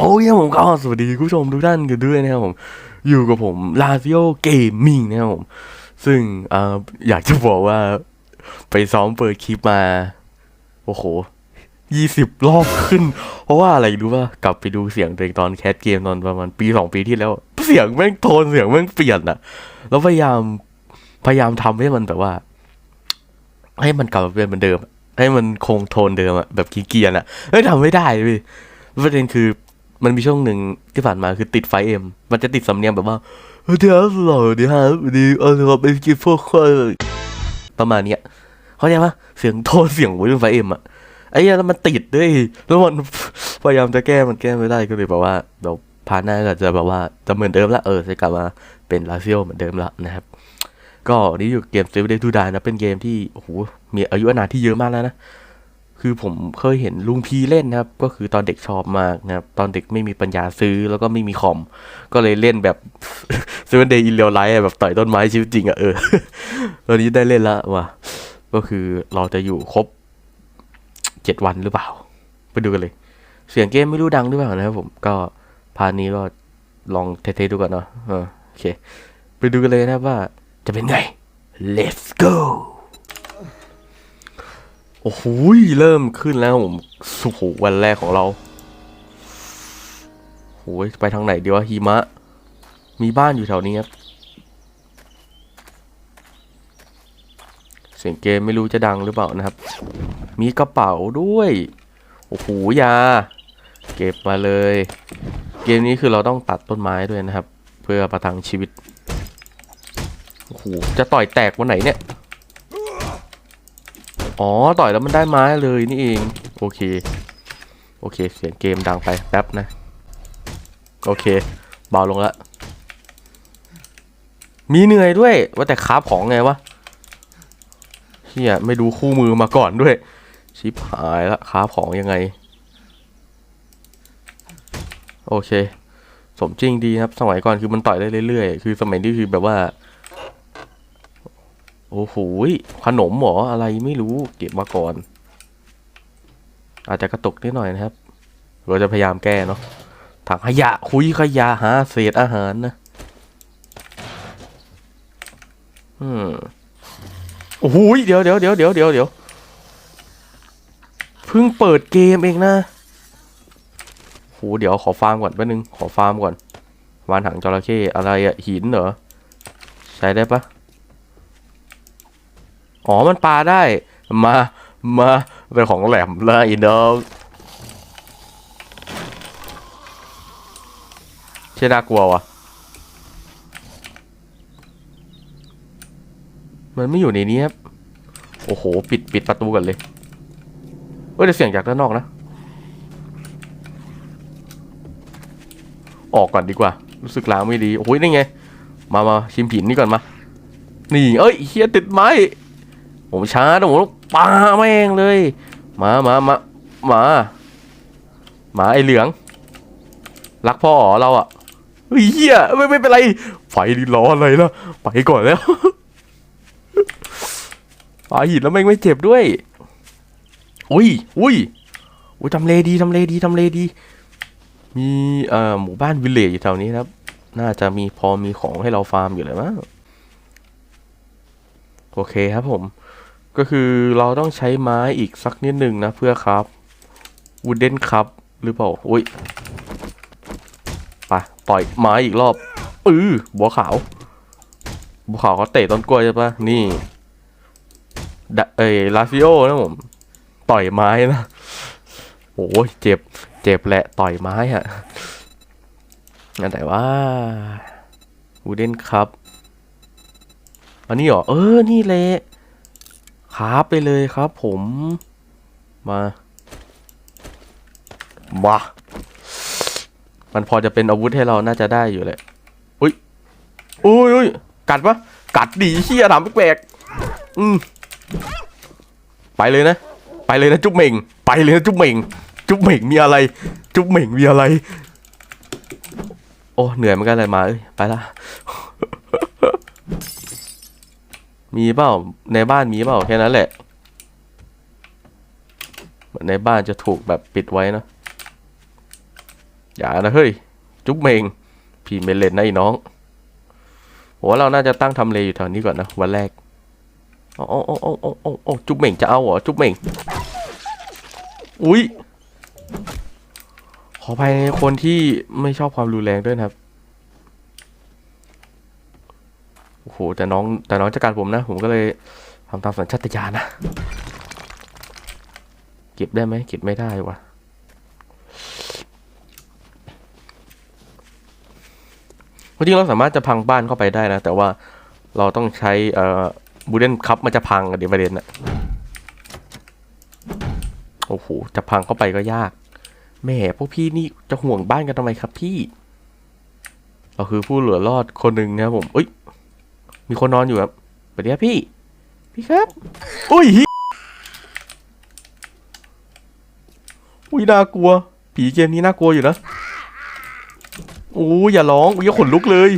โอ้ยผมก็สวัสดีคุณผู้ชมทุกท่านกันด้วยนะครับผม อยู่กับผมลาซิโอเกมมิ่งนะครับผม ซึ่งออยากจะบอกว่า ไปซ้อมเปิดคลิปมา โอ้โหยี่สิบรอบขึ้น เพราะว่าอะไรรู้ป่ะกลับไปดูเสียงตัวเองตอนแคสเกมตอนประมาณปีสองปีที่แล้ว เสียงแม่งโทนเสียงแม่งเปลี่ยนอะแล้วพยายามพยายามทำให้มันแบบว่า ให้มันกลับมาเป็นเหมือนเดิม ให้มันคงโทนเดิมอะแบบกีเกียนๆอะเฮ้ยทำไม่ได้เลยประเด็นคือ มันมีช่วงหนึ่งที่ผ่านมาคือติดไฟเอ็ม มันจะติดสำเนียงแบบว่าเฮ้ยเดี๋ยวหล่อเดี๋ยวฮะดีเออเราไปกินพวกคนประมาณเนี้ยเข้าใจปะเสียงโทนเสียงโวยไฟเอ็มอะไอ้ยแล้วมันติดด้วย แล้วมันพยายามจะแก้มันแก้ไม่ได้ก็เลยแบบว่าเดี๋ยวพาร์ทหน้าก็จะแบบว่าจะเหมือนเดิมละเออจะกลับมาเป็นลาซิโอเหมือนเดิมละนะครับ ก็นี่อยู่เกม Save Day to Die นะเป็นเกมที่โอ้โหมีอายุอานาที่เยอะมากแล้วนะ คือผมเคยเห็นลุงพีเล่นนะครับ ก็คือตอนเด็กชอบมากนะครับ ตอนเด็กไม่มีปัญญาซื้อแล้วก็ไม่มีคอม ก็เลยเล่นแบบ Seven Day in Real Life อะแบบต่อยต้นไม้ชีวิตจริงอะเออ ตอนนี้ได้เล่นละว่ะ ก็คือเราจะอยู่ครบเจ็ดวันหรือเปล่า ไปดูกันเลย เสียงเกมไม่รู้ดังหรือเปล่านะครับผม ก็พานี้ก็ลองเทสๆดูก่อนเนาะโอเค ไปดูกันเลยนะว่าจะเป็นไง let's go โอ้โหเริ่มขึ้นแล้วผมสุโหวันแรกของเราโอ้ยไปทางไหนดีวะหิมะ มีบ้านอยู่แถวนี้ครับ เสียงเกมไม่รู้จะดังหรือเปล่านะครับ มีกระเป๋าด้วย โอ้โหยา เก็บมาเลย เกมนี้คือเราต้องตัดต้นไม้ด้วยนะครับ เพื่อประทังชีวิต โอ้โห จะต่อยแตกวันไหนเนี่ย อ๋อ ต่อยแล้วมันได้ไม้เลยนี่เอง โอเค โอเค เสียงเกมดังไปแป๊บนะ โอเค เบาลงละ มีเหนื่อยด้วย ว่าแต่คาฟของไงวะเฮียไม่ดูคู่มือมาก่อนด้วย ชิปหายละคาฟของยังไง โอเค สมจริงดีครับ สมัยก่อนคือมันต่อยได้เรื่อยๆ คือสมัยนี้คือแบบว่า โอ้โหขนมหรออะไรไม่รู้เก็บมาก่อน อาจจะกระตุกนิดหน่อยนะครับ เราจะพยายามแก้เนาะถังขยะคุยขยะหาเศษอาหารนะอืมโอ้โหยเดี๋ยวเดี๋ยวเดี๋ยวเดี๋ยวเดี๋ยวเดี๋ยวเพิ่งเปิดเกมเองนะโหเดี๋ยวขอฟาร์มก่อนแป๊บนึงขอฟาร์มก่อนวานหางจระเข้อะไรอะหินเหรอใช้ได้ปะ อ๋อมันปลาได้ มา มาเป็นของแหลมเลยอีน้องเช่น่ากลัววะมันไม่อยู่ในนี้ครับ โอ้โห ปิดปิดประตูกันเลยเอ้ยเดี๋ยวเสียงจากด้านนอกนะ ออกก่อนดีกว่า รู้สึกล้างไม่ดี โอ้ยนี่ไง มามาชิมผินนี่ก่อนมา นี่ เอ้ยเฮียติดไม้ ผมช้านะผมต้องปาแม่งเลยมามามามาหมาไอเหลือง รักพ่อเหรอเราอะเฮียไม่ไม่เป็นไรไฟดีร้อนอะไรละไปก่อนแล้วปาหินแล้วแม่งไม่เจ็บด้วยอุ้ยอุ้ยอุ้ยทำเลดีทำเลดีทำเลดี มีเอ่อหมู่บ้านวิลเลจอยู่แถวนี้ครับ น่าจะมีพอมีของให้เราฟาร์มอยู่เลยมั้ง โอเคครับผม ก็คือเราต้องใช้ไม้อีกสักนิดหนึ่งนะเพื่อครับวูดเดนครับหรือเปล่า อุ้ยไปต่อยไม้อีกรอบ อือบัวขาวบัวขาวเขาเตะต้นกล้วยใช่ปะนี่เอยลาฟิโอนะผม ต่อยไม้นะโอ้ยเจ็บ เจ็บแหละต่อยไม้อะงั้นแต่ว่าวูดเดนครับ อันนี้เหรอ เออ นี่แหละครับไปเลยครับผม มา มา มันพอจะเป็นอาวุธให้เราน่าจะได้อยู่แหละ อุ้ย อุ้ยอุ้ยกัดปะกัดดีเชี่ยถามแปลกอืมไปเลยนะ ไปเลยนะจุ๊บเหม่ง ไปเลยนะจุ๊บเหม่ง จุ๊บเหม่งมีอะไร จุ๊บเหม่งมีอะไร โอ้ เหนื่อยเหมือนกันเลยมา เอ้ย ไปละ มีเปล่าในบ้านมีเปล่าแค่นั้นแหละเหมือนในบ้านจะถูกแบบปิดไว้นะ อย่านะเฮ้ย จุ๊บเมง พี่เมเลนนะไอ้น้องผมว่าเราน่าจะตั้งทำเลอยู่แถวนี้ก่อนนะ วันแรกโอ้โอ้โอ้โอ้โอ้โอ้จุ๊บเมงจะเอาเหรอ จุ๊บเมง อุ้ยขออภัยในคนที่ไม่ชอบความรุนแรงด้วยนะครับ โอ้โหแต่น้องแต่น้องจะการผมนะ ผมก็เลยทำตามสัญชาตญาณนะ เก็บได้ไหมเก็บไม่ได้วะจริงเราสามารถจะพังบ้านเข้าไปได้นะ แต่ว่าเราต้องใช้เอ่อบูเดนคัพมันจะพังเดี๋ยวประเด็นอะโอ้โหจะพังเข้าไปก็ยากแหม่พวกพี่นี่จะห่วงบ้านกันทำไมครับพี่ เราคือผู้เหลือรอดคนหนึ่งนะผมเอ้ย มีคนนอนอยู่ครับสวัสดีครับพี่ พี่ครับ อุ้ยอุ้ยน่ากลัว ผีเกมนี้น่ากลัวอยู่นะโอ้ยอย่าร้องอุ้ยขนลุกเลย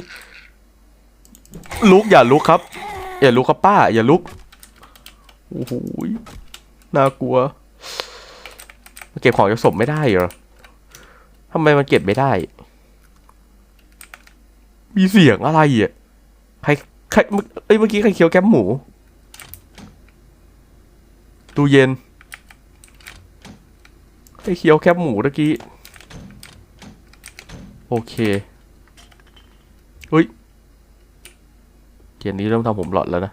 ลุกอย่าลุกครับ อย่าลุกครับป้า อย่าลุกโอ้โหยน่ากลัวเก็บของจากศพไม่ได้เหรอทำไมมันเก็บไม่ได้ มีเสียงอะไรอะใคร ใครเมื่อเอ้ยเมื่อกี้ใครเคี้ยวแก้มหมู ตู้เย็นใครเคี้ยวแคบหมูตะกี้ โอเคเฮ้ยเกมนี้เริ่มทำผมหลอนแล้วนะ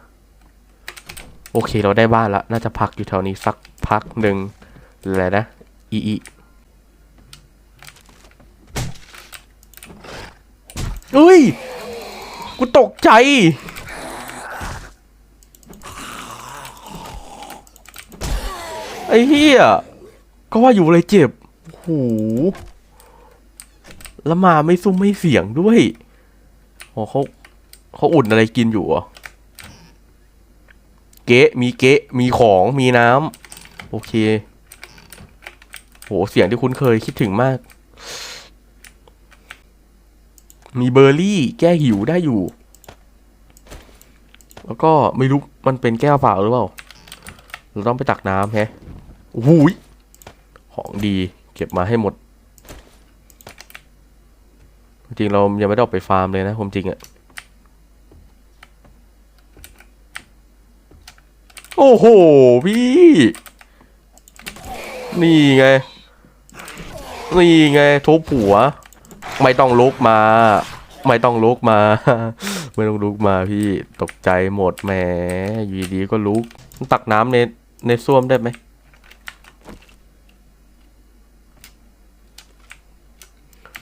โอเคเราได้บ้านละ น่าจะพักอยู่แถวนี้สักพักหนึ่งอะไรนะ อีอีเฮ้ย กูตกใจ ไอ้เหี้ย ก็ว่าอยู่เลยเจ็บโอ้โหแล้วมาไม่ซุ้มไม่เสียงด้วยโอ้เขาเขาอุ่นอะไรกินอยู่เหรอะเก๊ะ มีเก๊ะ มีของ มีน้ำ โอเค โห เสียงที่คุ้นเคยคิดถึงมาก มีเบอร์รี่แก้หิวได้อยู่ แล้วก็ไม่รู้มันเป็นแก้วเปล่าหรือเปล่า เราต้องไปตักน้ำแฮะโอ้ยของดีเก็บมาให้หมด จริงเรายังไม่ได้ออกไปฟาร์มเลยนะความจริงอะโอ้โห พี่ นี่ไง นี่ไงทุบหัว ไม่ต้องลุกมา ไม่ต้องลุกมา ไม่ต้องลุกมาพี่ตกใจหมดแหมอยู่ดีก็ลุก ตักน้ำในในส้วมได้ไหม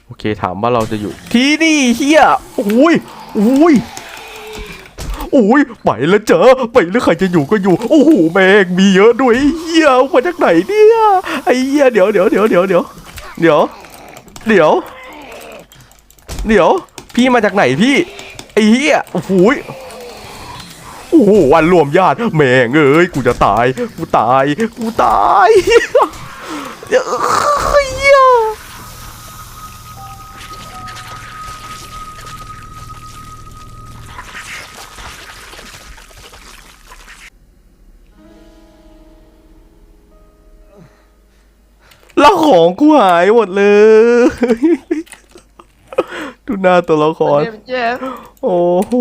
โอเคถามว่าเราจะอยู่ที่นี่เฮียโอ้ยโอ้ยโอ้ยไปแล้วเจอไปแล้วใครจะอยู่ก็อยู่ โอ้โหแม่งมีเยอะด้วยเฮียมาจากไหนเนี่ยไอ้เฮียเดี๋ยวเดี๋ยวเดี๋ยวเดี๋ยวเดี๋ยวเดี๋ยวเดี๋ยว เดี๋ยว พี่มาจากไหนพี่ไอ้เฮียโอ้โหยโอ้โหวันรวมญาติแม่งเอ้ยกูจะตาย กูตาย กูตายเดี๋ยวเฮียแล้วของกูหายหมดเลย หน้าตัวละครเจ็บเจ็บโอ้โห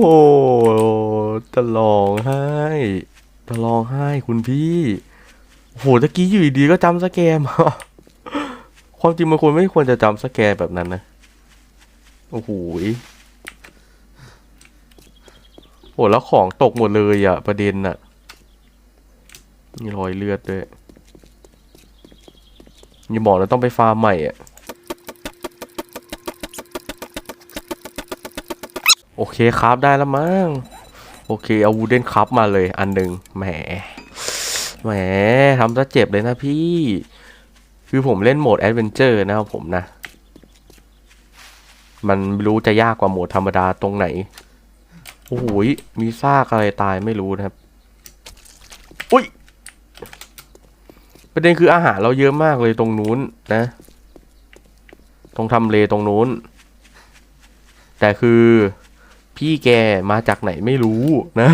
จะร้องไห้ จะร้องไห้คุณพี่โอ้โหตะกี้อยู่ดีๆก็จำสแกมอะความจริงมันควรไม่ควรจะจำสแกมแบบนั้นนะ โอ้โหยโอ้แล้วของตกหมดเลยอะ ประเด็นอะ มีรอยเลือดด้วยอย่าบอกนะต้องไปฟาร์มใหม่อะ โอเคครับได้แล้วมั้งโอเคเอาวูเดนคัพมาเลยอันหนึ่งแหมแหมทำซะเจ็บเลยนะพี่ คือผมเล่นโหมดแอดเวนเจอร์นะครับผมนะ มันรู้จะยากกว่าโหมดธรรมดาตรงไหน โอ้โหยมีซากอะไรตายไม่รู้นะครับ อุ้ย ประเด็นคืออาหารเราเยอะมากเลยตรงนู้นนะ ตรงทำเลตรงนู้น แต่คือ พี่แกมาจากไหนไม่รู้นะ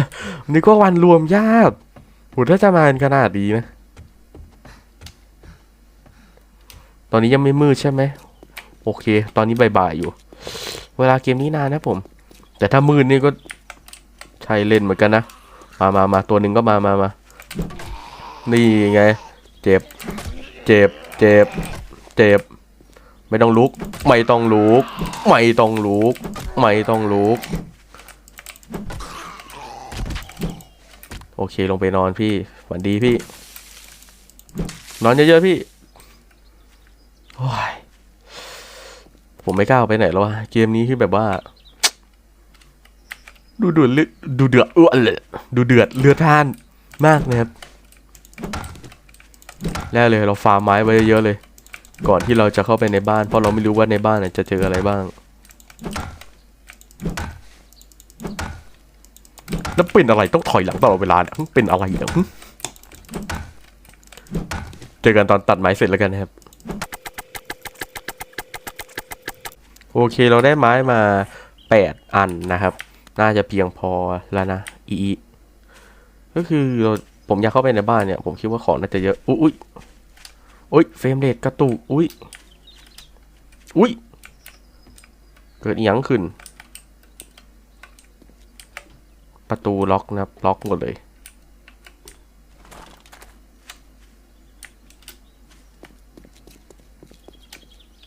นี่ก็วันรวมญาติโหถ้าจะมาขนาดดีนะ ตอนนี้ยังไม่มืดใช่ไหมโอเค ตอนนี้บ่ายๆอยู่ เวลาเกมนี้นานนะผม แต่ถ้ามืดนี่ก็ใช่เล่นเหมือนกันนะ มามามาตัวหนึ่งก็มามามานี่ไง เจ็บ เจ็บ เจ็บ เจ็บ ไม่ต้องลุก ไม่ต้องลุก ไม่ต้องลุก ไม่ต้องลุก อเคลงไปนอนพี่ฝันดีพี่ นอนเยอะๆพี่โอ้ยผมไม่กล้าออกไปไหนแล้วอะเกมนี้คือแบบว่า ดูเดือดอดดูเดือดอ้วนเลยดูเดือดเลือดท่านมากนะครับแรกเลยเราฟาร์มไม้ไว้เยอะเลย ก่อนที่เราจะเข้าไปในบ้าน เพราะเราไม่รู้ว่าในบ้านจะเจออะไรบ้าง แล้วเป็นอะไรต้องถอยหลังตลอดเวลาเนี่ยเป็นอะไรเนี่ยเจอกันตอนตัดไม้เสร็จแล้วกันนะครับ โอเคเราได้ไม้มาแปดอันนะครับ น่าจะเพียงพอแล้วนะอีก็คือเราผมอยากเข้าไปในบ้านเนี่ย ผมคิดว่าของน่าจะเยอะ อุ๊ยอุ๊ยอุ๊ยเฟรมเรทกระตุกอุ๊ยอุ๊ยเกิดอีหยังขึ้น ประตูล็อกนะครับล็อกหมดเลย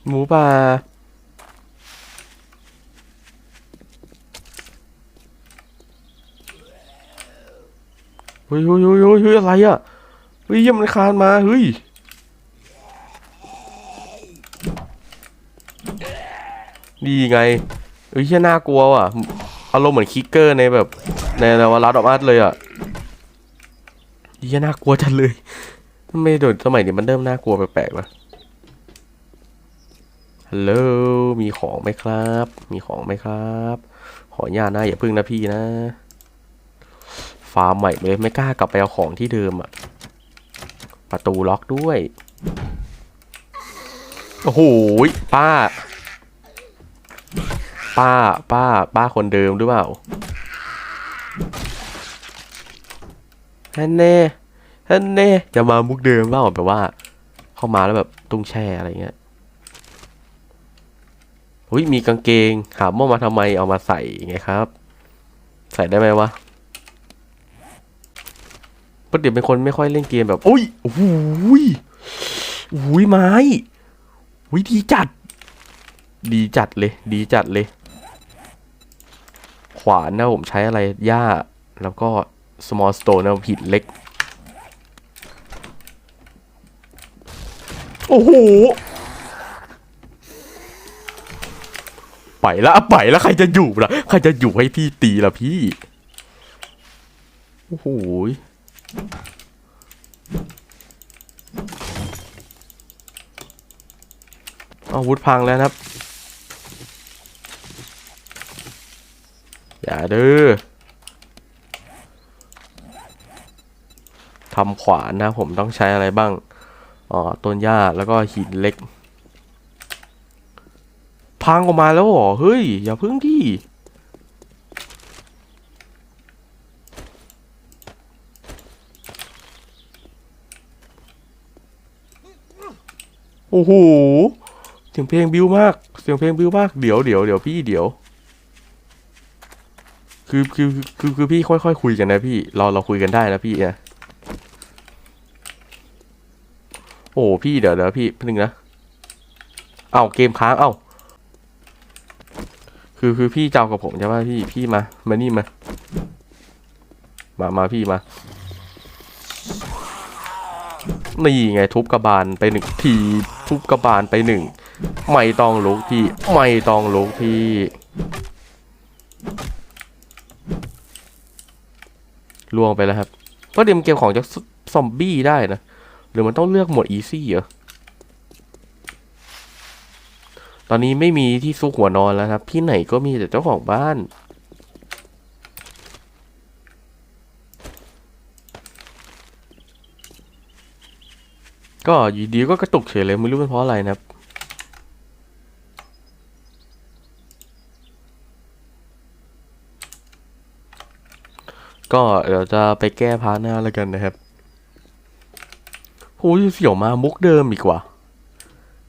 หมูป่าเฮ้ยเฮ้ยเฮ้ยเฮ้ยเฮ้ยอะไรอะเฮ้ยเหี้ยมันคานมาเฮ้ยดีไงเฮ้ยเหี้ยน่ากลัวว่ะ อารมณ์เหมือนคิกเกอร์ในแบบในนวรัตออฟอาร์ตเลยอะเหี้ยน่ากลัวจังเลยไม่เดี๋ยวสมัยนี้มันเริ่มน่ากลัวแปลกๆวะฮัลโหลมีของไหมครับ มีของไหมครับ ขออนุญาตนะอย่าพึ่งนะพี่นะฟาร์มใหม่เลยไม่กล้ากลับไปเอาของที่เดิมอะ ประตูล็อกด้วย โอ้โหป้า ป้า ป้า ป้าคนเดิมหรือเปล่าฮันเน่ฮันเน่จะมามุกเดิมเปล่าแบบว่า เข้ามาแล้วแบบตุ้งแช่อะไรเงี้ยอุ้ยมีกางเกงถามว่ามาทำไมเอามาใส่ไงครับ ใส่ได้ไหมวะปกติเป็นคนไม่ค่อยเล่นเกมแบบอุ้ยโอ้โหยโอ้ยไม้วิดีจัด ดีจัดเลย ดีจัดเลย วานนะผมใช้อะไรหญ้า แล้วก็ small stone นะหินเล็ก โอ้โหไปละไปละใครจะอยู่ล่ะใครจะอยู่ให้พี่ตีล่ะพี่ โอ้โหอาวุธพังแล้วนะครับ อย่าเด้อทำขวานนะผมต้องใช้อะไรบ้างอ๋อต้นหญ้าแล้วก็หินเล็ก พังออกมาแล้วเหรอ เฮ้ย อย่าพึ่งที่โอ้โหเสียงเพลงบิวมาก เสียงเพลงบิวมาก เดี๋ยวเดี๋ยวเดี๋ยวพี่เดี๋ยว คือคือคือคือพี่ค่อยๆคุยกันนะพี่เราเราคุยกันได้นะพี่นะโอ้พี่เดี๋ยวเดี๋ยวพี่นึงนะเอ้าเกมค้างเอ้าคือคือพี่เจ้ากับผมใช่ไหมพี่พี่มามานี่มามามาพี่มานี่ไงทุบกระบาลไปหนึ่งทีทุบกระบาลไปหนึ่งไม่ต้องลุกพี่ไม่ต้องลุกพี่ ล่วงไปแล้วครับก็เดมเกมของจากซอมบี้ได้นะ หรือมันต้องเลือกหมดอีซี่เหรอ ตอนนี้ไม่มีที่ซุกหัวนอนแล้วครับ ที่ไหนก็มีแต่เจ้าของบ้าน ก็อยู่ดีก็กระตุกเฉยเลยไม่รู้เป็นเพราะอะไรนะครับ ก็เดี๋ยวจะไปแก้พาร์ทหน้าแล้วกันนะครับโหเสี่ยวมามุกเดิมอีกว่า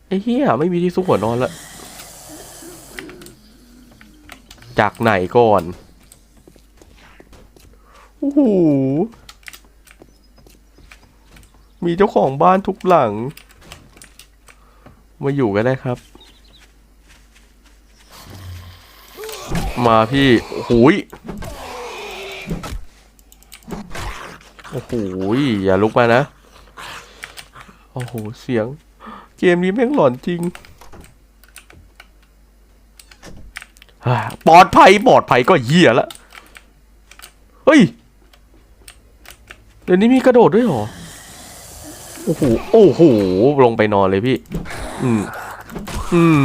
ไอ้เหี้ยไม่มีที่ซุกหัวนอนละ จากไหนก่อนโอ้โหมีเจ้าของบ้านทุกหลัง มาอยู่กันได้ครับ มาพี่โอ้ย อ้โหอย่าลุกมานะ โอ้โห เสียง เกมนี้แม่งหลอนจริงปลอดภัยปลอดภัยก็เหี้ยละเฮ้ย เดี๋ยวนี้มีกระโดดด้วยเหรอ โอ้โห โอ้โห ลงไปนอนเลยพี่ อืม อืม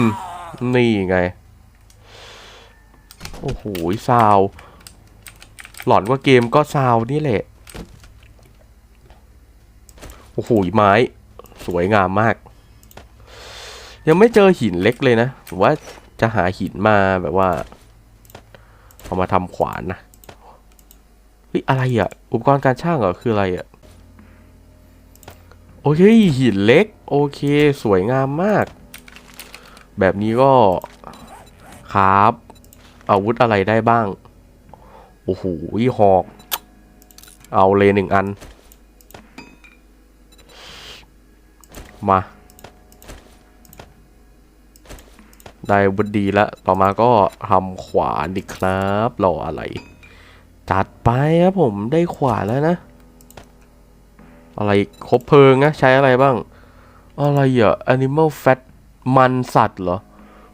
นี่ไง โอ้โห ซาว หลอนกว่าเกมก็ซาวนี่แหละ อ้โหไม้สวยงามมาก ยังไม่เจอหินเล็กเลยนะว่าจะหาหินมาแบบว่า เอามาทำขวานนะเฮ้ยอะไรอะ อุปกรณ์การช่างเหรอคืออะไรอะ โอเคหินเล็ก โอเค สวยงามมาก แบบนี้ก็ครับ อาวุธอะไรได้บ้าง โอ้โหหอก เอาเลยหนึ่งอัน มา ได้อาวุดีแล้วต่อมาก็ทำขวานดีครับรออะไร จัดไปครับผมได้ขวานแล้วนะ อะไรครบเพลิงนะใช้อะไรบ้าง อะไรอะ animal fat มันสัตว์เหรอ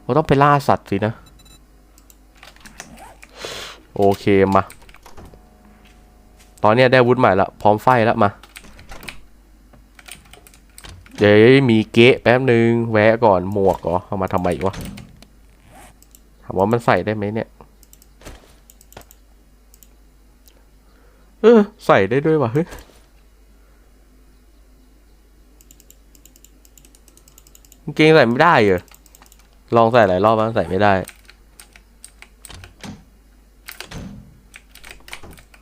เราต้องไปล่าสัตว์สินะ โอเคมา ตอนนี้ได้วุธใหม่ละ พร้อมไฟแล้วมา เดี๋ยวมีเกะแป๊บนึง แวะก่อนหมวกเหรอเอามาทำไมวะถามว่ามันใส่ได้ไหมเนี่ย เออใส่ได้ด้วยวะเฮ้ยเกงใส่ไม่ได้เหรอลองใส่หลายรอบแล้วใส่ไม่ได้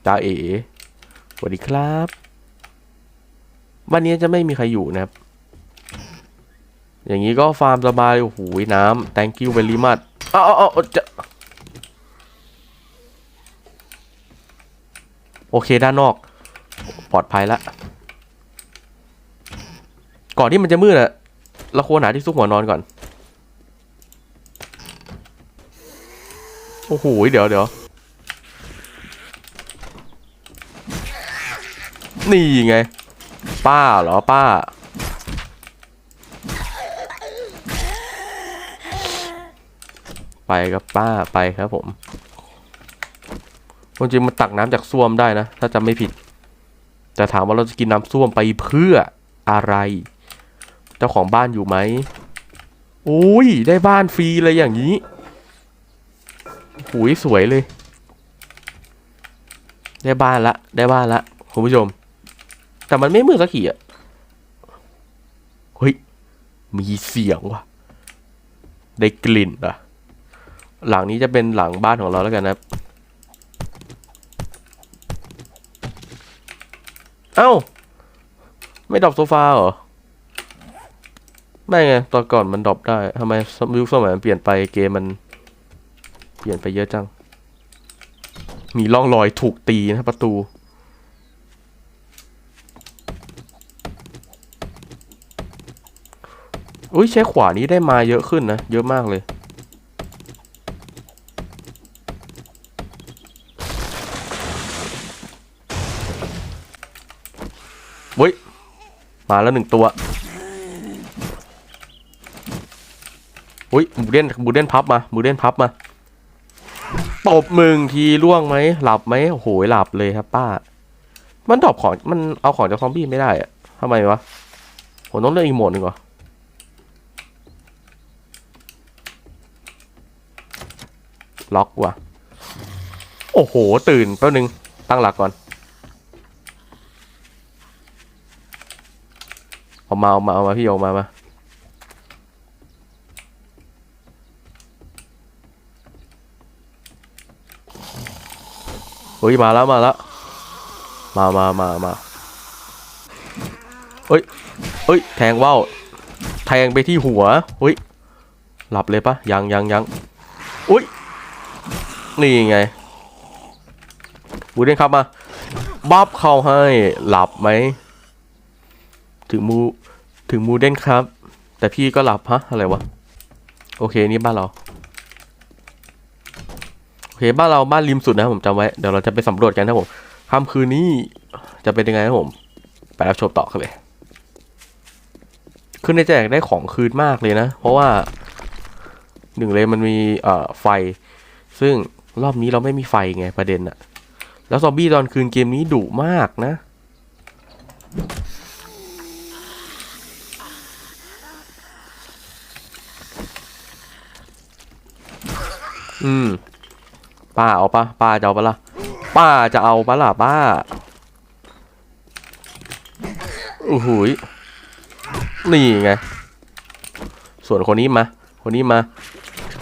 จ้าเอ๋สวัสดีครับ วันนี้จะไม่มีใครอยู่นะครับ อย่างนี้ก็ฟาร์มสบาย โอ้โหน้ำ thank you very much อ้าวอ้าวอ้าจะโอเคด้านนอก ปลอดภัยละก่อนที่มันจะมืดอะเราควรหาที่ซุกหัวนอนก่อน โอ้โห เดี๋ยวเดี๋ยวนี่ไง ป้าเหรอป้า ไปครับป้าไปครับผมจริงๆมันตักน้ำจากส้วมได้นะ ถ้าจำไม่ผิด แต่ถามว่าเราจะกินน้ำส้วมไปเพื่ออะไร เจ้าของบ้านอยู่ไหมโอ้ย ได้บ้านฟรีเลยอย่างนี้หุยสวยเลย ได้บ้านละ ได้บ้านละคุณผู้ชม แต่มันไม่มืดสักทีอะเฮ้ย มีเสียงว่ะ ได้กลิ่นอะ หลังนี้จะเป็นหลังบ้านของเราแล้วกันนะครับ เอ้า ไม่ดรอปโซฟาเหรอ ไม่ไง ตอนก่อนมันดรอปได้ทำไมยุคสมัยมันเปลี่ยนไปเกมมันเปลี่ยนไปเยอะจัง มีร่องรอยถูกตีนะประตูอุ้ยใช้ขวานี้ได้มาเยอะขึ้นนะ เยอะมากเลย เว้ย มาแล้วหนึ่งตัวอุ้ยบูเดนบูเดนพับมาบูเดนพับมาตบมึงทีล่วงไหมหลับไหมโอ้โหหลับเลยครับป้า มันดอปของมันเอาของจากซอมบี้ไม่ได้อะทำไมวะผมต้องเลือกอีกโหมดหนึ่งก่อนล็อกว่ะ โอ้โห ตื่นแป๊บนึง ตั้งหลักก่อน เอามาเอามาเอามาพี่เอามามาเฮ้ยมาแล้วมาแล้วมามามามาเฮ้ยเฮ้ยแทงว่าวแทงไปที่หัวเฮ้ยหลับเลยปะยังยังยังอุ้ยนี่ไงบูเดนครับมาบับเข้าให้หลับไหมถึงมู ถึงมูเดนครับ แต่พี่ก็หลับฮะ อะไรวะ โอเค นี่บ้านเรา โอเค บ้านเราบ้านริมสุดนะผมจำไว้ เดี๋ยวเราจะไปสำรวจกันนะผมค่ำคืนนี้จะเป็นยังไงครับผม ไปรับชมต่อกันเลยขึ้นในแจกได้ของคืนมากเลยนะ เพราะว่าหนึ่งเลยมันมีเอ่อไฟ ซึ่งรอบนี้เราไม่มีไฟไงประเด็นอะแล้วซอมบี้ตอนคืนเกมนี้ดุมากนะ อืมป้าเอาปะป้าจะเอาปะล่ะป้าจะเอาปะล่ะป้าโอ้โหยนี่ไง ส่วนคนนี้มา คนนี้มา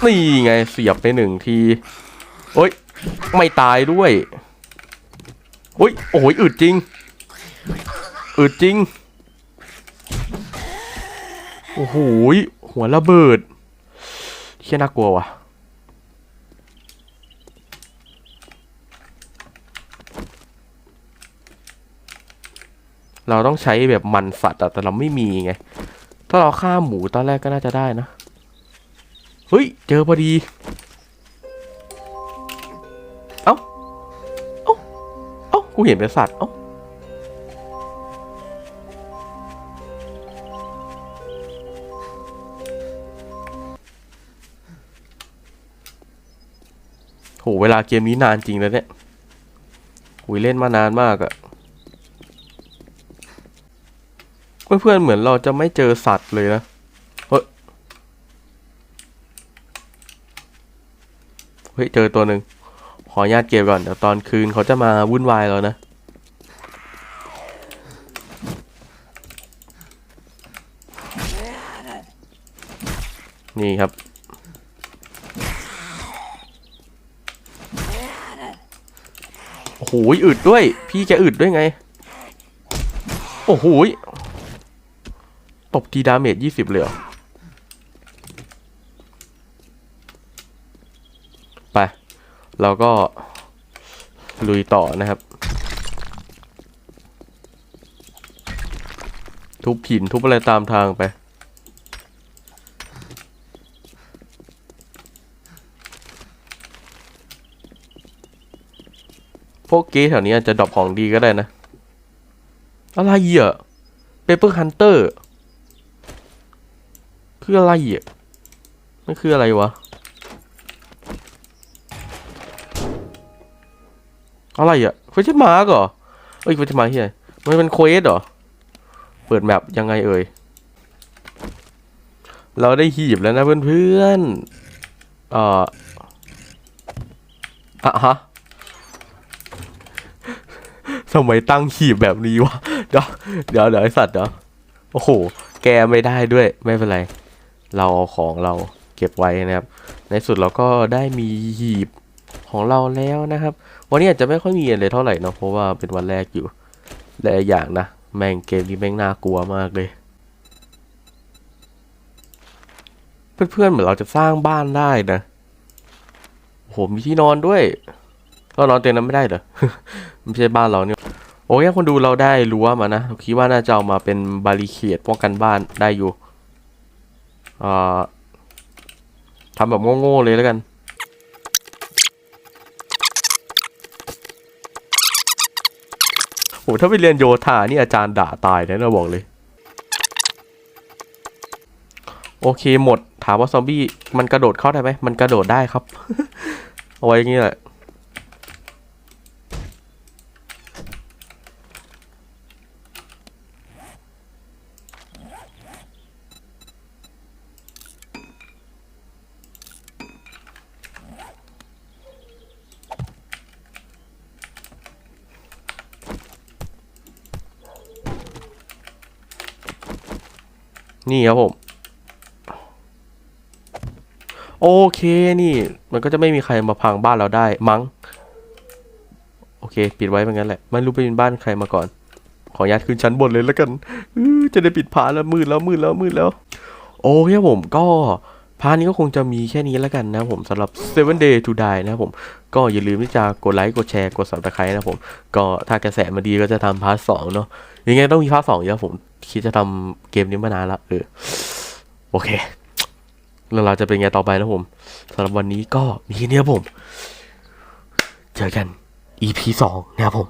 นี่ไงเสียบไปหนึ่งที โอ้ย ไม่ตายด้วย โอ้ย โอ้ยอึดจริง อึดจริง โอ้โหหัวระเบิดเชี่ยน่ากลัวว่ะ เราต้องใช้แบบมันสัตว์แต่เราไม่มีไง ถ้าเราฆ่าหมูตอนแรกก็น่าจะได้นะ เฮ้ย เจอพอดี เอ้า เอ้า เอ้า กูเห็นเป็นสัตว์ เอ้าโหเวลาเกมนี้นานจริงแล้วเนี่ยหุยเล่นมานานมากอะ เพื่อนๆเหมือนเราจะไม่เจอสัตว์เลยนะเฮ้ยเฮ้ยเจอตัวหนึ่งขออนุญาตเก็บก่อนเดี๋ยวตอนคืนเขาจะมาวุ่นวายแล้วนะนี่ครับ โอ้โหอึดด้วย พี่แกอึดด้วยไง โอ้โห ตบทีดาเมจยี่สิบเลยเหรอไป เราก็ ลุยต่อนะครับ ทุบหินทุบอะไรตามทางไป พวกเกย์แถวนี้อาจจะดรอปของดีก็ได้นะ อะไรอะเปเปอร์ฮันเตอร์ คืออะไรอะมันคืออะไรวะ อะไรอะเฟชมาร์กเหรอเอ้ยเฟชมาร์กที่ไหนมันเป็นเควสเหรอ เปิดแมปยังไงเอ่ย เราได้หีบแล้วนะเพื่อนๆเอ่ออะฮะทำไมตั้งหีบแบบนี้วะ เดี๋ยวเดี๋ยวเดี๋ยวไอสัตว์เดี๋ยวโอ้โห แกไม่ได้ด้วย ไม่เป็นไร เราเอาของเราเก็บไว้นะครับ ในสุดเราก็ได้มีหีบของเราแล้วนะครับ วันนี้อาจจะไม่ค่อยมีอะไรเท่าไหร่เนอะเพราะว่าเป็นวันแรกอยู่และอีกอย่างนะ แม่งเกมนี้แม่งน่ากลัวมากเลยเพื่อนๆเหมือนเราจะสร้างบ้านได้นะโอ้โหมีที่นอนด้วยเรานอนเตียงนั้นไม่ได้เหรอไม่ใช่บ้านเราเนี่ยโอเคคนดูเราได้รั้วมานะคิดว่าน่าจะเอามาเป็นบาริเคดป้องกันบ้านได้อยู่ อ่าทำแบบโง่ๆเลยแล้วกันโหถ้าไปเรียนโยธานี่อาจารย์ด่าตายนะเราบอกเลย โอเคหมด ถามว่าซอมบี้มันกระโดดเข้าได้ไหม มันกระโดดได้ครับ เอาไว้อย่างนี้แหละ นี่ครับผม โอเคนี่ มันก็จะไม่มีใครมาพังบ้านเราได้มั้ง โอเค ปิดไว้เป็นงั้นแหละ ไม่รู้ไปเป็นบ้านใครมาก่อน ขออนุญาตขึ้นชั้นบนเลยแล้วกันจะได้ปิดผาแล้วมืดแล้วมืดแล้วมืดแล้ว โอเคครับผมก็พาร์ทนี้ก็คงจะมีแค่นี้แล้วกันนะผมสำหรับ Seven Day to Die นะผม ก็อย่าลืมที่จะกดไลค์ กดแชร์ กด subscribe นะผม ก็ถ้ากระแสมาดีก็จะทำพาร์ทสองเนาะยังไงต้องมีพาร์ทสองอยู่ครับผม คิดจะทำเกมนี้มานานละเออโอเค เรื่องราวจะเป็นไงต่อไปนะผมสำหรับวันนี้ก็มีแค่นี้ยผม เจอกัน EP สองนะครับผม